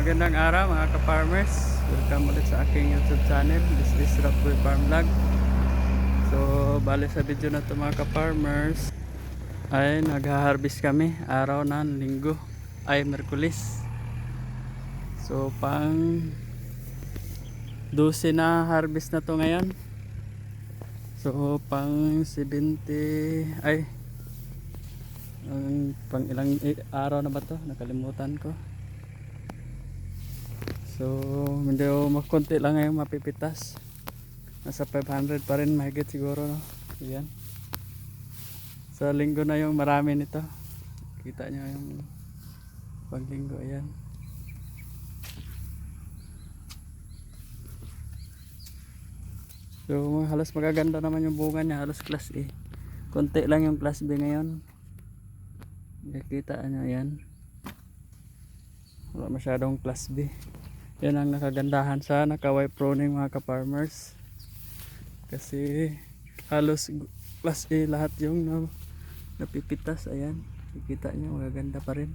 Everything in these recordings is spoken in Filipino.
Magandang araw mga ka-farmers. Welcome ulit sa aking YouTube channel. This is Rapboy Farm Vlog. So, bali sa video na to mga ka-farmers ay nag-harvest kami araw ng linggo ay Merkulis. So, pang 12 na harvest na to ngayon. So, pang 70 ay ang pang ilang i- araw na ba to? Nakalimutan ko. So, hindi ko makunti lang ngayon mapipitas. Nasa 500 pa rin mahigit siguro. No? Yan. Sa linggo na yung marami nito. Kita nyo yung paglinggo. Ayan. So, halos magaganda naman yung bunga niya. Halos class A. Kunti lang yung class B ngayon. Nakita nyo yan. Wala masyadong class B. Yan ang nakagandahan sa nakaway pruning mga ka-farmers. Kasi halos class A lahat yung na, napipitas. Ayan. Nakita nyo magaganda pa rin.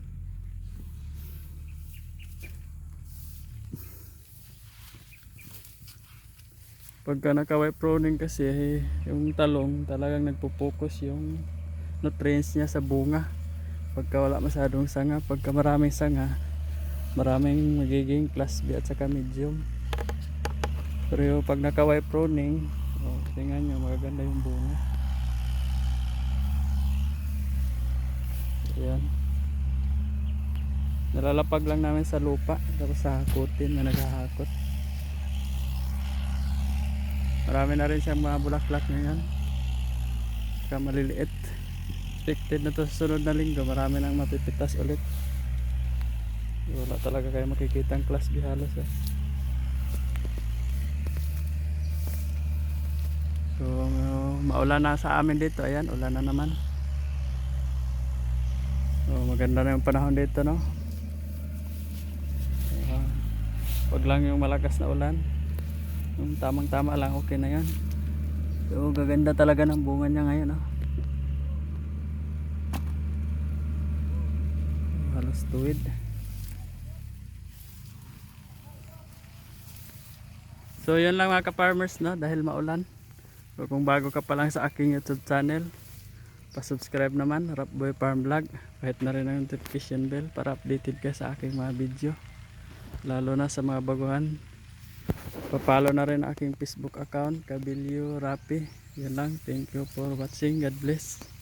Pagka nakaway pruning kasi yung talong talagang nagpo-focus yung nutrients niya sa bunga pagka wala masyadong sanga pagka maraming sanga maraming magiging class B at saka medium. Pero pag nakaway pruning oh, tingnan nyo magaganda yung bunga. Ayan. Nalalapag lang namin sa lupa tapos sa hakutin na naghahakot. Marami na rin siyang mga bulaklak ngayon saka maliliit. Expected na to sa sunod na linggo. Marami nang mapipitas ulit wala talaga kayo makikita ang class B halos eh. so uh, maulan na sa amin dito. Ayan ulan na naman. So maganda na yung panahon dito no? Uh, wag lang yung malakas na ulan. Yung tamang tama lang okay na yan so gaganda talaga ng bunga niya ngayon no? Halos tuwid so yun lang mga ka-farmers no dahil maulan. So kung bago ka pa lang sa aking youtube channel pa-subscribe naman Rapboy Farm Vlog. Kahit na rin ang notification bell para updated ka sa aking mga video. Lalo na sa mga baguhan. Papalo na rin aking facebook account Kabilyo Rapi. Yun lang. Thank you for watching. God bless